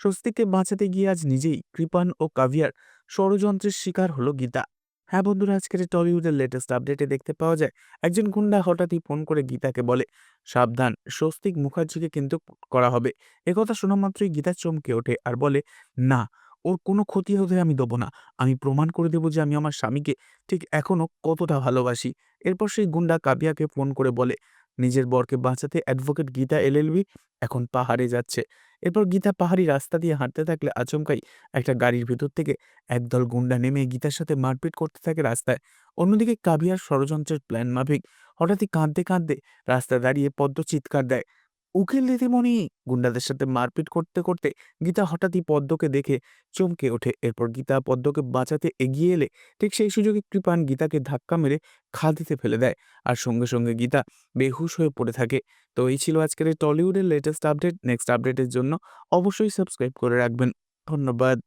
স্বস্তিককে বাঁচাতে গিয়ে আজ নিজেই কৃপান ও কাভিয়ার ষড়যন্ত্রের শিকার হলো গীতা। হ্যাঁ বন্ধুরা, আজকের টলিউডের লেটেস্ট আপডেটে দেখতে পাওয়া যায়, একজন গুন্ডা হঠাৎই ফোন করে গীতাকে বলে, সাবধান, স্বস্তিক মুখার্জিকে কিন্তু করা হবে। একথা শোনা মাত্রই গীতা চমকে ওঠে আর বলে, না, ওর কোনো ক্ষতি হতে আমি দেবো না। আমি প্রমাণ করে দেবো যে আমি আমার স্বামীকে ঠিক এখনও কতটা ভালোবাসি। এরপর সেই গুন্ডা কাবিয়াকে ফোন করে বলে, নিজের বরকে বাঁচাতে অ্যাডভোকেট গীতা এলএলবি এখন পাহাড়ে যাচ্ছে। এরপর গীতা পাহাড়ি রাস্তা দিয়ে হাঁটতে থাকলে আচমকাই একটা গাড়ির ভেতর থেকে একদল গুন্ডা নেমে গীতার সাথে মারপিট করতে থাকে রাস্তায়। অন্যদিকে কাবিয়ার ষড়যন্ত্রের প্ল্যান মাফিক হঠাৎই কাঁদতে কাঁদতে রাস্তায় দাঁড়িয়ে পদ্ম চিৎকার দেয়। উকিল দিদিমণি গুন্ডাদের সাথে মারপিট করতে করতে গীতা হঠাৎই পদ্মকে দেখে চমকে ওঠে। এরপর গীতা পদ্মকে বাঁচাতে এগিয়ে এলে ঠিক সেই সুযোগে কৃপান গীতাকে ধাক্কা মেরে খাদিতে ফেলে দেয়। আর সঙ্গে সঙ্গে গীতা বেহুশ হয়ে পড়ে থাকে। তো এই ছিল আজকের টলিউডের লেটেস্ট আপডেট নেক্সট আপডেটের জন্য অবশ্যই সাবস্ক্রাইব করে রাখবেন। ধন্যবাদ।